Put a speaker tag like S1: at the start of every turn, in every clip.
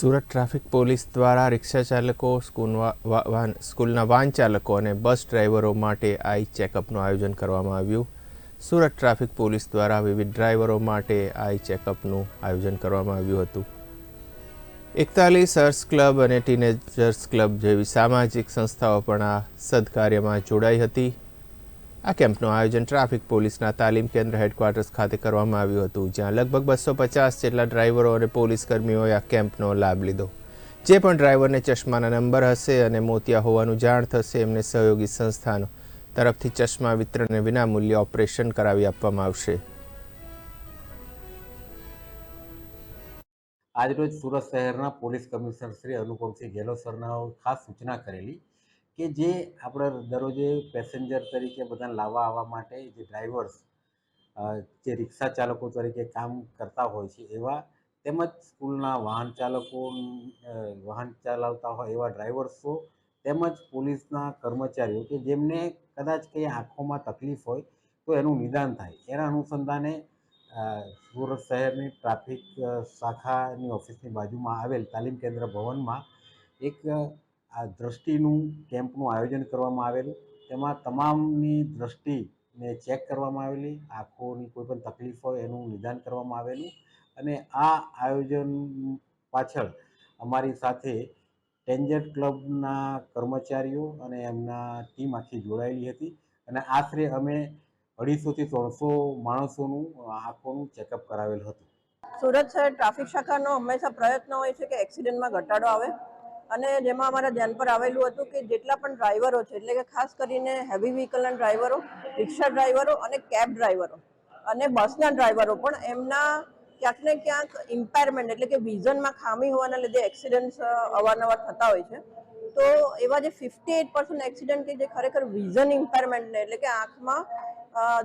S1: Surat traffic police દ્વારા રિક્ષા ચાલકો વાહન સ્કૂલના વાહન ચાલકો અને બસ ડ્રાઈવરો માટે આઈ ચેકઅપનું આયોજન કરવામાં આવ્યું. સુરત ટ્રાફિક પોલીસ દ્વારા વિવિધ ડ્રાઈવરો માટે આઈ ચેકઅપનું આયોજન કરવામાં આવ્યું હતું. એકતાલીસ અર્સ ક્લબ અને ટીનેજર્સ ક્લબ જેવી સામાજિક સંસ્થાઓ પણ આ સદકાર્યમાં જોડાઈ હતી. આ કેમ્પનું આયોજન ટ્રાફિક પોલીસના તાલીમ કેન્દ્ર હેડક્વાર્ટર્સ ખાતે કરવામાં આવ્યું હતું, જ્યાં લગભગ બસો પચાસ જેટલા ડ્રાઈવરો અને પોલીસ કર્મીઓએ આ કેમ્પનો લાભ લીધો. જે પણ ડ્રાઈવરને ચશ્માના નંબર હશે અને મોતિયા હોવાનું જાણ થશે, એમને સહયોગી સંસ્થાનો તરફથી ચશ્મા વિતરણને વિનામૂલ્યે ઓપરેશન કરાવી આપવામાં આવશે.
S2: આજરોજ સુરત શહેરના પોલીસ કમિશનર શ્રી અનુપમસિંહ ગેહલોત સરના ખાસ સૂચના કરેલી કે જે આપણે દરરોજે પેસેન્જર તરીકે બધાને લાવવા આવવા માટે જે ડ્રાઈવર્સ જે રિક્ષા ચાલકો તરીકે કામ કરતા હોય છે એવા તેમજ સ્કૂલના વાહન ચાલકો વાહન ચલાવતા હોય એવા ડ્રાઈવર્સો તેમજ પોલીસના કર્મચારીઓ કે જેમને કદાચ કંઈ આંખોમાં તકલીફ હોય તો એનું નિદાન થાય. એના અનુસંધાને સુરત શહેરની ટ્રાફિક શાખાની ઓફિસની બાજુમાં આવેલ તાલીમ કેન્દ્ર ભવનમાં એક આ દ્રષ્ટિનું કેમ્પનું આયોજન કરવામાં આવેલું. તેમાં તમામની દ્રષ્ટિને ચેક કરવામાં આવેલી. આંખોની કોઈ પણ તકલીફ હોય એનું નિદાન કરવામાં આવેલું. અને આ આયોજન પાછળ અમારી સાથે ટેન્જર ક્લબના કર્મચારીઓ અને એમના ટીમ આખી જોડાયેલી હતી. અને આશરે અમે અઢીસોથી ત્રણસો માણસોનું આંખોનું ચેકઅપ કરાવેલ હતું.
S3: સુરત શહેર ટ્રાફિક શાખાનો હંમેશા પ્રયત્ન હોય છે કે એક્સિડન્ટમાં ઘટાડો આવે. અને જેમાં અમારા ધ્યાન પર આવેલું હતું કે જેટલા પણ ડ્રાઈવરો છે, એટલે કે ખાસ કરીને હેવી વ્હીકલના ડ્રાઈવરો, રિક્ષા ડ્રાઈવરો અને કેબ ડ્રાઈવરો અને બસના ડ્રાઈવરો પણ એમના ક્યાંક ને ક્યાંક ઇમ્પેરમેન્ટ એટલે કે વિઝનમાં ખામી હોવાના લીધે એક્સિડન્ટ અવારનવાર થતા હોય છે. તો એવા જે ફિફ્ટી એટ પર્સન્ટ એક્સિડન્ટ કે જે ખરેખર વિઝન ઇમ્પેરમેન્ટને એટલે કે આંખમાં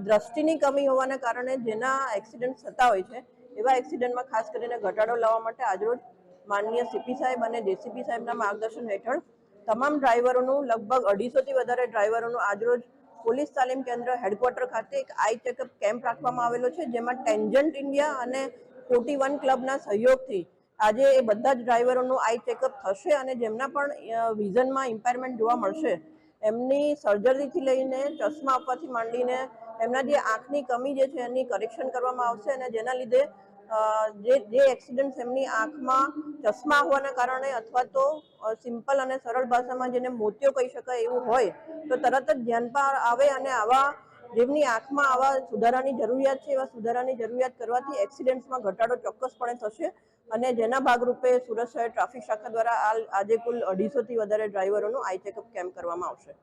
S3: દ્રષ્ટિની કમી હોવાના કારણે જેના એક્સિડન્ટ થતા હોય છે, એવા એક્સિડન્ટમાં ખાસ કરીને ઘટાડો લાવવા માટે આજરોજ માનનીય સીપી સાહેબ અને જેસીપી સાહેબના માર્ગદર્શન હેઠળ તમામ ડ્રાઈવરોનું લગભગ અઢીસોથી વધારે ડ્રાઈવરોનું આજરોજ પોલીસ તાલીમ કેન્દ્ર હેડક્વાર્ટર ખાતે એક આઈ ચેકઅપ કેમ્પ રાખવામાં આવેલો છે, જેમાં ટેન્જન્ટ ઇન્ડિયા અને ફોર્ટી વન ક્લબના સહયોગથી આજે એ બધા જ ડ્રાઈવરોનું આઈ ચેકઅપ થશે અને જેમના પણ વિઝનમાં ઇમ્પેરમેન્ટ જોવા મળશે, એમની સર્જરીથી લઈને ચશ્મા આપવાથી માંડીને એમના જે આંખની કમી જે છે એની કરેક્શન કરવામાં આવશે અને જેના લીધે જે જે એક્સિડન્ટ એમની આંખમાં ચશ્મા હોવાના કારણે અથવા તો સિમ્પલ અને સરળ ભાષામાં જેને મોતિયો કહી શકાય એવું હોય, તો તરત જ ધ્યાન પર આવે અને આવા જેમની આંખમાં આવા સુધારાની જરૂરિયાત છે, એવા સુધારાની જરૂરિયાત કરવાથી એક્સિડન્ટ્સમાં ઘટાડો ચોક્કસપણે થશે અને જેના ભાગરૂપે સુરત શહેર ટ્રાફિક શાખા દ્વારા આજે કુલ અઢીસોથી વધારે ડ્રાઈવરોનું આઈ ચેકઅપ કેમ્પ કરવામાં આવશે.